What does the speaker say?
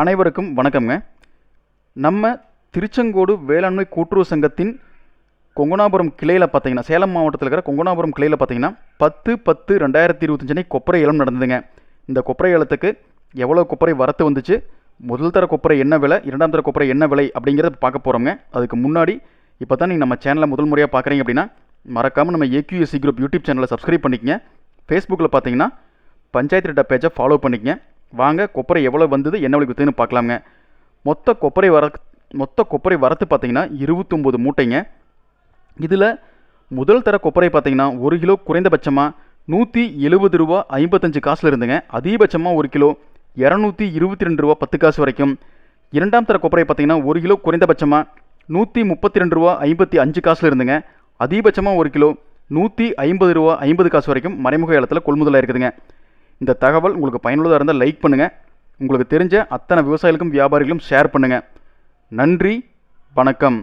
அனைவருக்கும் வணக்கம்ங்க. நம்ம திருச்செங்கோடு வேளாண்மை கூட்டுறவு சங்கத்தின் கொங்கனாபுரம் கிளையில் பார்த்தீங்கன்னா சேலம் மாவட்டத்தில் இருக்கிற கொங்கனாபுரம் கிளையில் பார்த்தீங்கன்னா பத்து பத்து ரெண்டாயிரத்தி இருபத்தஞ்சனி கொப்பரை ஏலம் நடந்ததுங்க. இந்த கொப்பரை ஏலத்துக்கு எவ்வளோ கொப்பரை வரத்து வந்துச்சு? முதல் தர கொப்பரை என்ன விலை? இரண்டாம் தர கொப்பரை என்ன விலை? அப்படிங்கிறத பார்க்க போகிறோங்க அதுக்கு முன்னாடி இப்போ தான் நீங்கள் நம்ம சேனலை முதல் முறையாக பார்க்குறீங்க அப்படின்னா மறக்காமல் நம்ம ஏக்யூஎஸ்சி குரூப் யூடியூப் சேனலை சப்ஸ்கிரைப் பண்ணிக்கங்க. ஃபேஸ்புக்கில் பார்த்தீங்கன்னா பஞ்சாயத்து டேட்டா பேஜை ஃபாலோ பண்ணிக்கங்க. வாங்க கொப்பரை எவ்வளோ வந்தது என்ன விலைக்கு விற்றுன்னு பார்க்கலாங்க மொத்த கொப்பரை வர மொத்த கொப்பரை வரத்து பார்த்தீங்கன்னா இருபத்தொம்போது மூட்டைங்க. இதில் முதல் தர கொப்பரை பார்த்தீங்கன்னா ஒரு கிலோ குறைந்தபட்சமாக நூற்றி எழுபது ரூபா ஐம்பத்தஞ்சு காசில் இருந்துங்க. அதிகபட்சமாக ஒரு கிலோ இரநூத்தி இருபத்தி ரெண்டு ரூபா பத்து காசு வரைக்கும். இரண்டாம் தர கொப்பரை பார்த்தீங்கன்னா ஒரு கிலோ குறைந்தபட்சமாக நூற்றி முப்பத்தி ரெண்டு ரூபா ஐம்பத்தி அஞ்சு காசில் இருந்துங்க. அதிகபட்சமாக ஒரு கிலோ நூற்றி ஐம்பது ரூபா ஐம்பது காசு வரைக்கும் மறைமுக இடத்துல கொள்முதலாக இருக்குதுங்க இந்த தகவல் உங்களுக்கு பயனுள்ளதாக இருந்தால் லைக் பண்ணுங்கள் உங்களுக்கு தெரிஞ்ச அத்தனை விவசாயிகளுக்கும் வியாபாரிகளும் ஷேர் பண்ணுங்கள் நன்றி வணக்கம்.